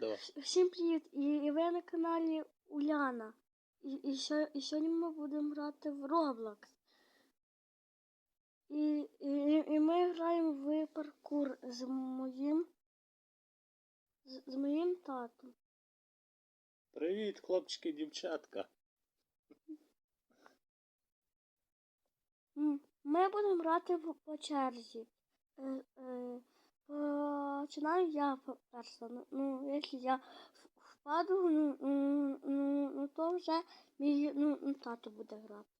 Давай. Всім привіт! І, ви на каналі Уляна. І, і, і сьогодні ми будемо грати в Roblox. І, і, і ми граємо в паркур з моїм з, з моїм татом. Привіт, хлопчики, дівчатка. Ми будемо грати в, по черзі. Е, е, починаю я перша. Ну, ну, якщо я впаду, ну, ну, ну, ну то вже мій ну, ну, тато буде грати.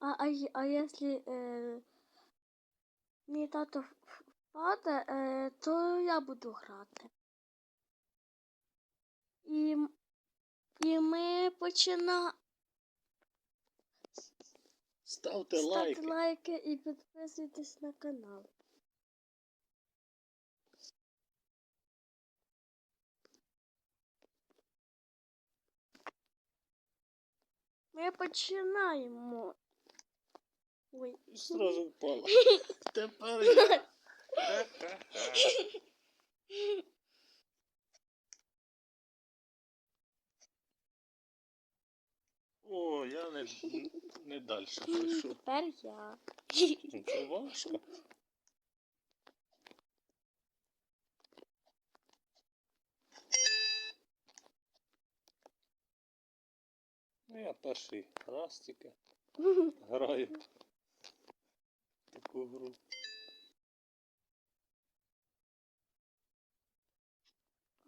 А, а, а якщо е, мій тато впаде, е, то я буду грати. І, і ми починаємо. Ставте Ставте лайки. лайки і підписуйтесь на канал. Ми починаємо. Ой. Сразу впала. Тепер я. О, я не, не далі прийшов. Тепер я. Ну, Це важко. Ну, я перший раз тільки граю в таку гру.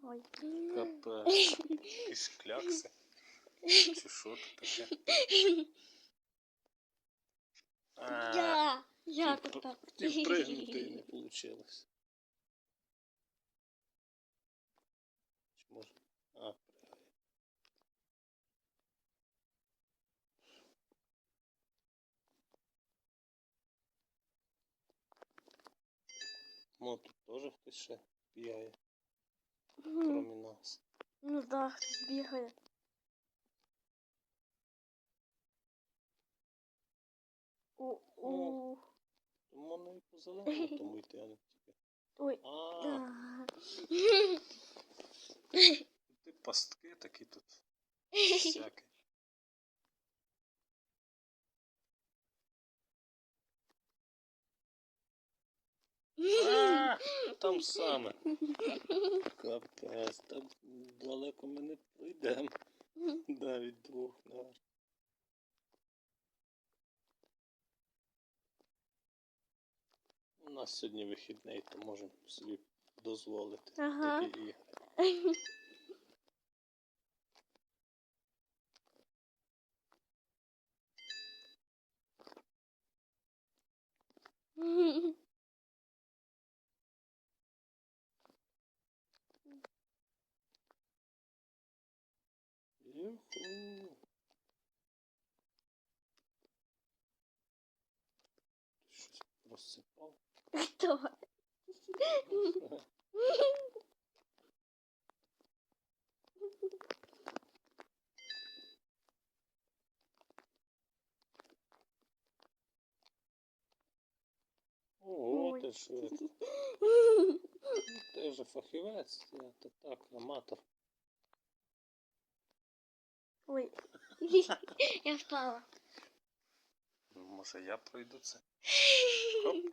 Ой. Капець. Якісь клякси. Чи що тут таке? А, Я. Я хотів тепер. пр- Хотів пригнути і не вийшло. Ну, тут теж хтось ще п'яє, Мгм. крім нас. Ну да, хтось бігає. У, у. Тому воно і по зеленому тому йти, а не тільки. Ой. А, Да. ти пастки такі тут. Всякі. А, Там саме. Капець, там далеко ми не пройдемо. Навіть двох, наверное. У нас сьогодні вихідний, то можемо собі дозволити Ага. такі ігри. Юху. Щось розсипав? Давай. Ого, ти швидко. Ти вже фахівець, так, аматор. Ой. Я впала. Ну, Може я пройду це. Хоп.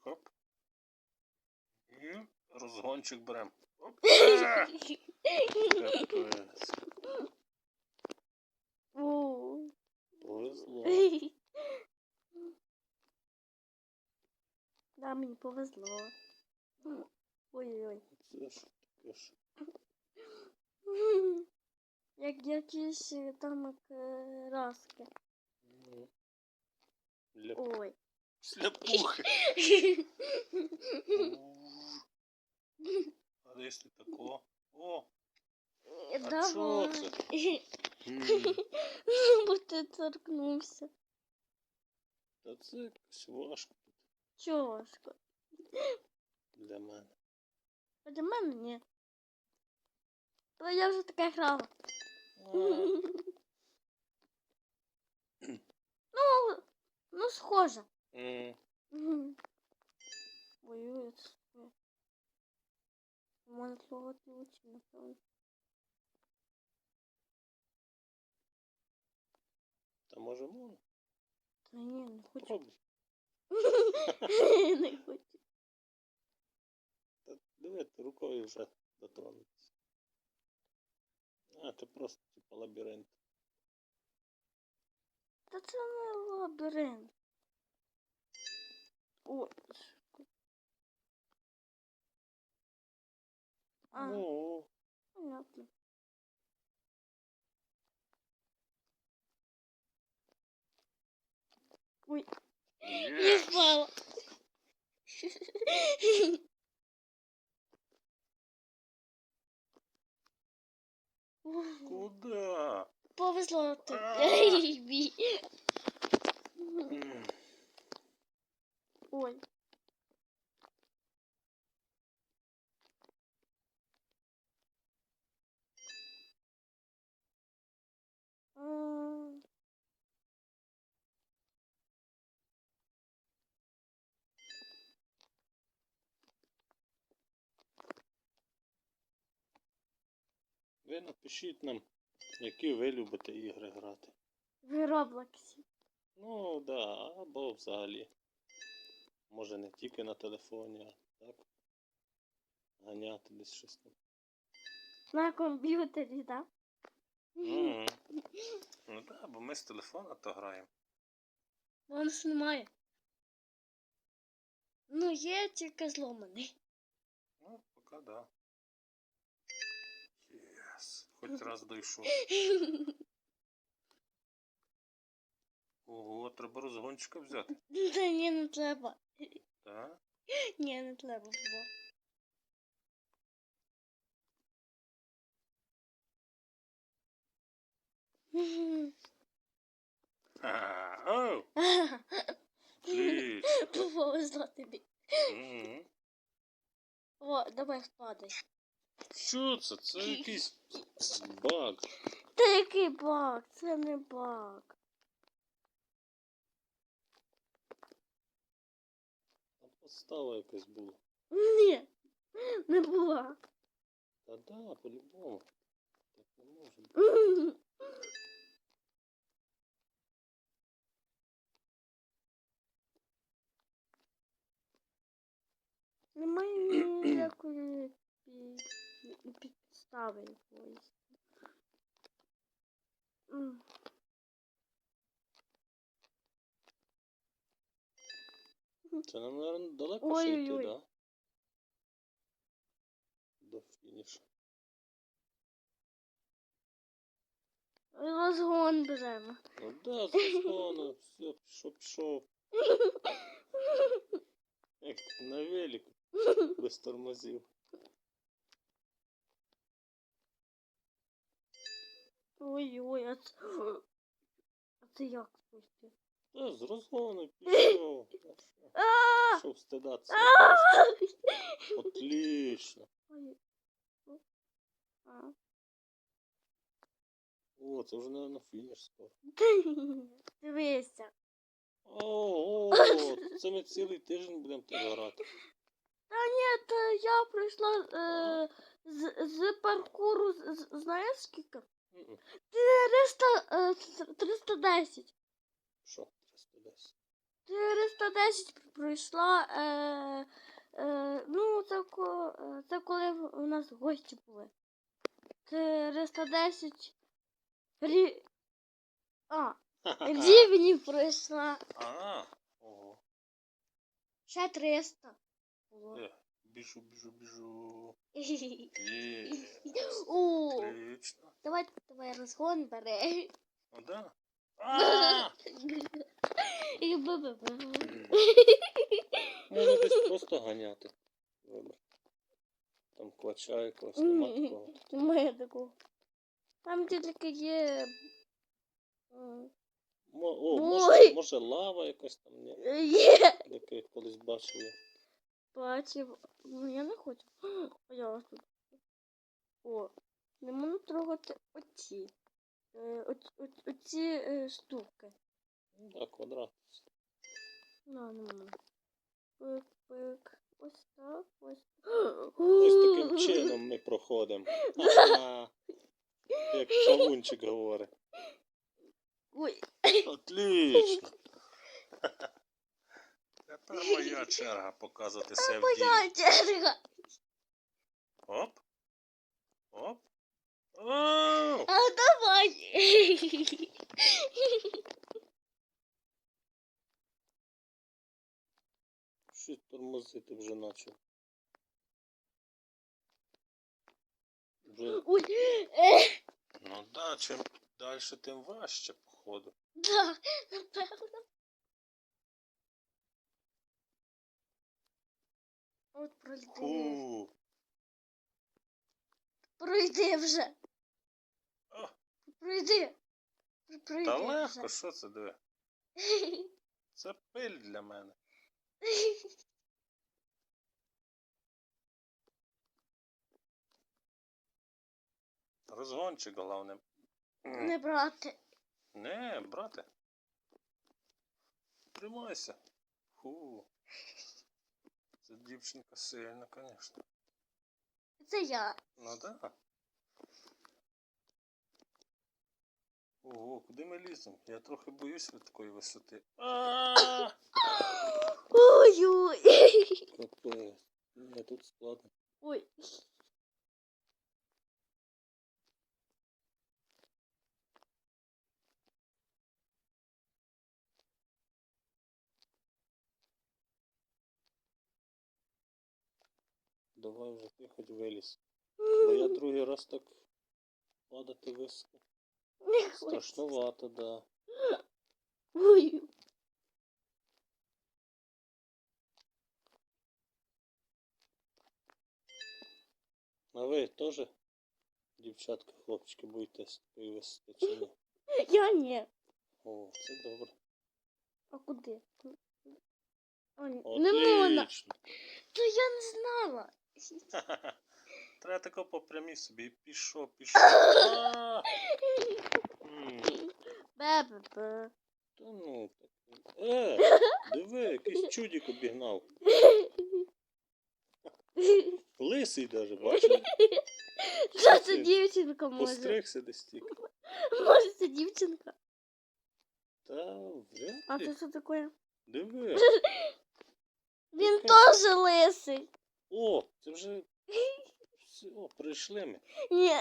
Хоп. І розгончик берем. Капець. Повезло. Да, мені повезло. Ой-ой-ой. Це ж таке ж. Як якісь е, там е, раски. Ну, Для Ой. сляпухи. А якщо такого? О, а Давай. це? Бо ти торкнувся. Та це якось важко для мене. А для мене ні. То я вже таке грала. Ну, ну схоже. м, Мгм. Ой, ой, це- Можна трогати лучше, напевно. Та може можна? Та ні, не хочу. Пробуй. не хочу. Та диви, ти рукою вже дотронутися. А, це просто типу лабіринт. Та це не лабіринт. Ой. А, Ну, понятно. Ой, не єс! Куда? Повезло тобі. Ой. Ви напишіть нам, які ви любите ігри грати. В Роблоксі. Ну, да, або взагалі. Може не тільки на телефоні, а так. Ганяти десь щось там. На комп'ютері, так? Мгм. Ну так, бо ми з телефона то граємо. Вон немає. Ну, є тільки зломаний. Ну, поки да. Хоч раз дійшов. Ого, треба розгончика взяти. Та ні, не треба. Так? Ні, не треба було. Оу. Повезло тобі. О, давай впадай. Що це? Це якийсь баг. Та який баг? Це не баг. Там подстава якась була. Ні, не була. Та да, по-любому. Так не може бути. Немає ніякої пі- підстави якоїсь. М. Це нам, мабуть, далеко ще йти, Ой-ой-ой. да? До фінішу. Розгон беремо. Ну да, заслона, все, пішов, пішов. Як на велику, без тормозів. Ой-ой, а це... А це як спустя? Та з розгону пішов. А А! що? Пішов стидатися. А! Отлично. Ой. О. А. О, це вже, мабуть, фініш скоро. Дивися. Ого, це ми цілий тиждень будемо так грати. Та ні, та я пройшла е, з, з паркуру, з- з- знаєш скільки? Мгм. 300, е, 310. Що? 310. 410 пройшла. Е, е, ну, це, е, це коли у нас гості були. 410 рі... А, рівнів пройшла. А, ого. Ще 300 було. Е, біжу, біжу, біжу. Є. О, Отлично. давай, давай розгон бери. Ну да. А! І бу-бу-бу. Десь просто ганяти. Там квача якогось, нема М. такого. Немає такого. Там тільки є. м, Мо, о, Ой. може, може лава якась там, ні? Є. Яку я колись бачив. я. Бачив. Ну я не хочу. О, я ось тут. О, не можна трогати оці. Е, оці, оці, оці е, штуки. Ну да, квадрат. На, не можна. Пик, пик. Ось так, ось. Ось таким чином ми проходимо. Як кавунчик говорить. Ой. Отлично. Моя черга показувати себе в черга. Оп. Оп. Оу! А давай. Щось тормозити вже почав. Вже... Ой. Е, Ну да, чим далі, тим важче, походу. Да, напевно. От пройди. Фу. Пройди вже. А. Пройди. Пройди Та легко, що це диви? Це пиль для мене. Розгончик головне. Не брати. Не, брате. Тримайся. Фу. Це дівчинка сильна, звісно. Це я. Ну да. Ого, куди ми ліземо? Я трохи боюсь від такої висоти. А! Ой-ой. Капець. Ні, тут складно. Ой. Давай вже ти хоч виліз. Бо я другий раз так падати високо. Страшновато, да. Ой. А ви теж, дівчатка, хлопчики, боїтесь такої висоти чи ні? Я ні. О, це добре. А куди? А, не можна. Отлично. То я не знала. Треба тако по прямій собі. Пішов, пішов. А! Бе-бе-бе. Та ну так. Е, диви, якийсь чудик обігнав. Лисий даже, бачиш? Що це дівчинка може? Постригся десь тільки. Може це дівчинка? Та вряд А ли. це що таке? Диви. Він теж лисий. О, це вже. Все, прийшли ми. Ні.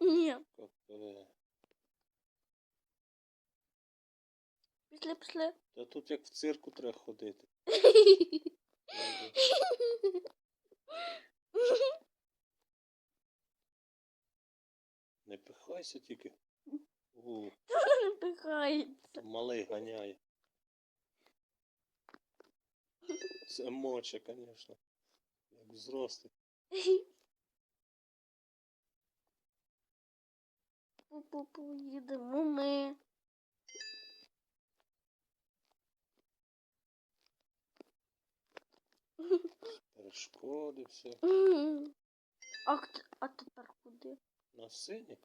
Ні. Капе. Пішли, пішли. Та тут як в цирку треба ходити. Не пихайся тільки. Не пихається. малий ганяє. Це моча, звісно. Як взрослий. Пу-пу-пу, їдемо ми. Перешкоди, все. А, а тепер куди? На сині?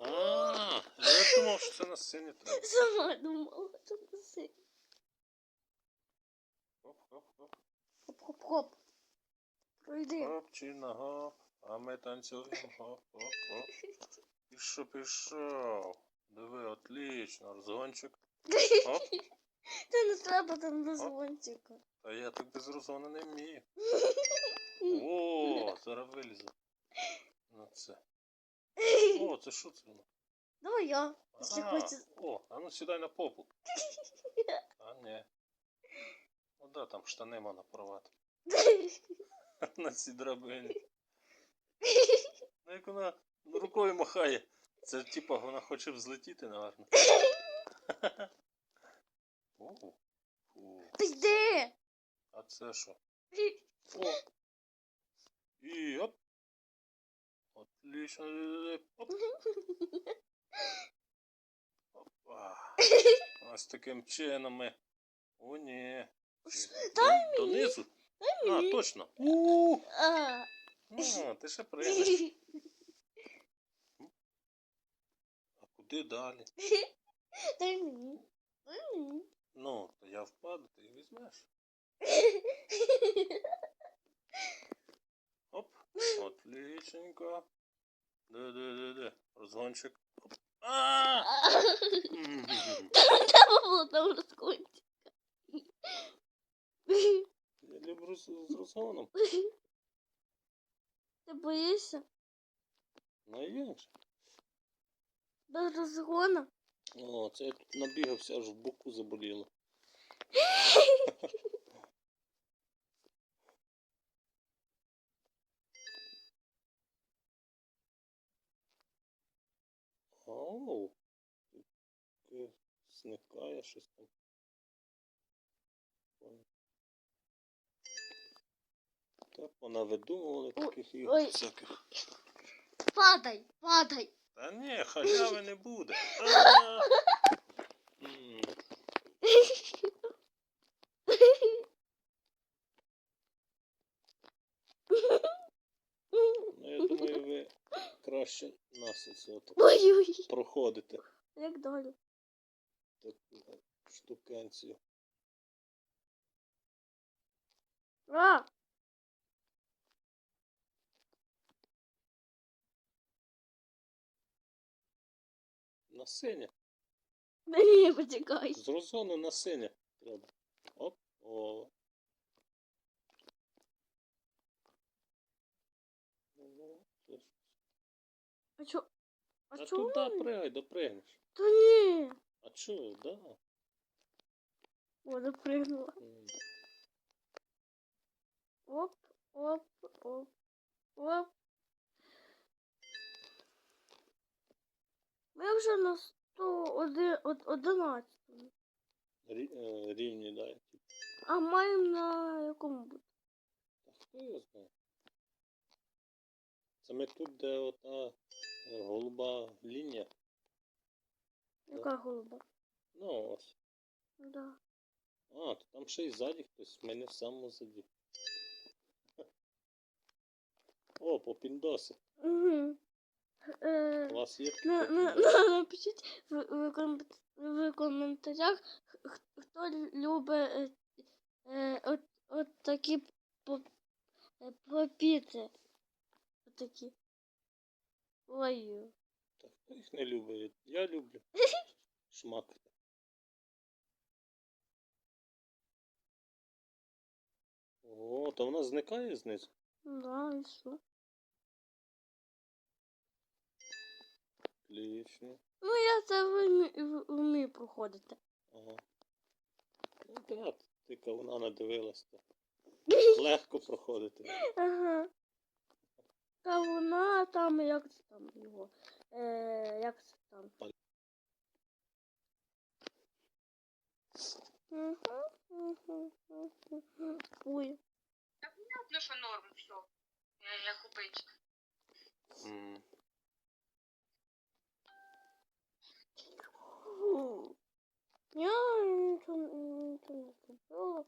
А, я думав, що це на сині треба. Сама думала, що це си. Хоп-хоп-хоп. Пройди. Хоп чи на гоп, а ми танцюємо гоп-хоп-хоп. Пішов, пішов. Диви, отлично, розгончик. Оп. Це не треба там без зонтика. Та я так без розгону не вмію. О, зараз вилізу. Ну це. О, це що це воно? Давай я. Якщо хочеш. О, а ну сідай на попу. А ні. Ну да, там штани можна порвати. На цій драбині. Ну як вона рукою махає. Це типа вона хоче взлетіти, напевно. Ти йди. А це що? О. І оп. Отлично. Оп. Опа. Ось таким чином ми. О, ні. Дай До- мені. Донизу. А, точно. У. А. А, ти ще прийдеш. А куди далі? Дай мені. Дай мені. Ну, то я впаду, ти візьмеш. Тихесенько. Де, де, де, де. Розгончик. А! М. Треба було там розкрутити. З, з розгоном. Ти боїшся? Ну як же? Без розгону? О, це я тут набігався, аж в боку заболіло. Оу. Таке Зникає щось там. Ой. Та понавидумували таких ігор ой. всяких. Падай, падай. Та ні, халяви не буде. А! М. Ну, я думаю, ви краще нас оце Ой-ой. проходите Як долю. таку штукенцію. А, На синя. да ні, почекай. З розгону на синя треба. Оп, о. А чо? А, А чого? туди пригай, допригнеш. Та ні. А чого, да? О, допригнула. Оп, оп, оп, оп. Ми вже на 111. Рі, е, рівні, да? типу. А маємо на якому бути? Та хто його знає? Це ми тут, де ота е, голуба лінія. Яка голуба? Ну ось. Да. А, то там ще й ззаді хтось, ми не в самому заді. О, попіндоси. Угу. Е, У вас є на, попіндоси? на, напишіть в, коментарях, хто любить е, е, от, от такі по- попіти. От такі. Ой. Та хто їх не любить? Я люблю. Шмакати. О, то вона зникає знизу. Да, і що? Отлично. Ну, я це вмі- в- вмію проходити. Ага. Ну так, ти вона надивилась, то легко проходити. Ага. Та вона там, як це там його? Е, як це там? Мгм, мгм. Ой. Ну що норм, все. Я, я купить. М. Фу. Я нічого нічого не зробила.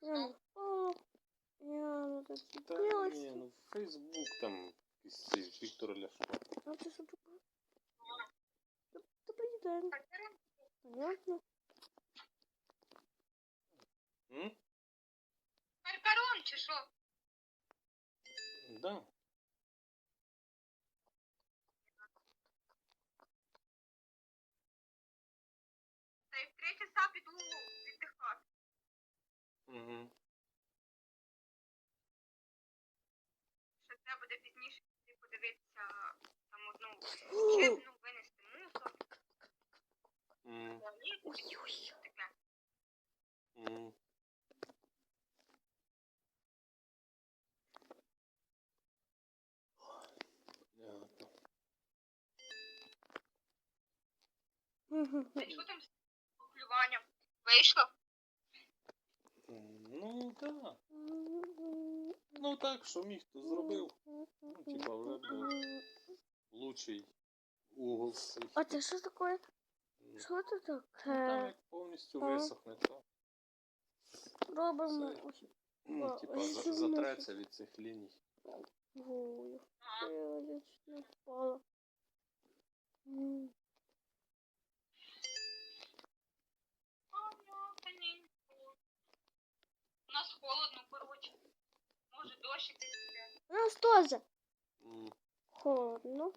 Я не впала. Я не Та ні, ну Фейсбук там якийсь Віктор Ляшко. А ти що? Добрий день. Понятно. М? Перперон чи що? Да. Та й в три часа піду віддихати. Угу. Ще треба буде пізніше подивитися там одну чесну винести мусор. М. туалет, Ой-ой. таке. М. Та що там з клюванням? Вийшло? Ну так. Ну так, що міг, то зробив. Ну, типа, вже був лучший угол. цей. А це що таке? Ну, Що це там таке? як повністю висохне, то Робимо це- ось ну, типа, за- затреться від цих ліній. Ой, я не впала. М. У нас холодно, коротше. Може дощик десь піде. У нас теж М, холодно.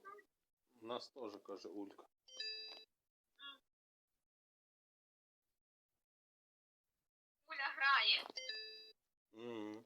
У нас теж, каже Улька. Уля грає. М,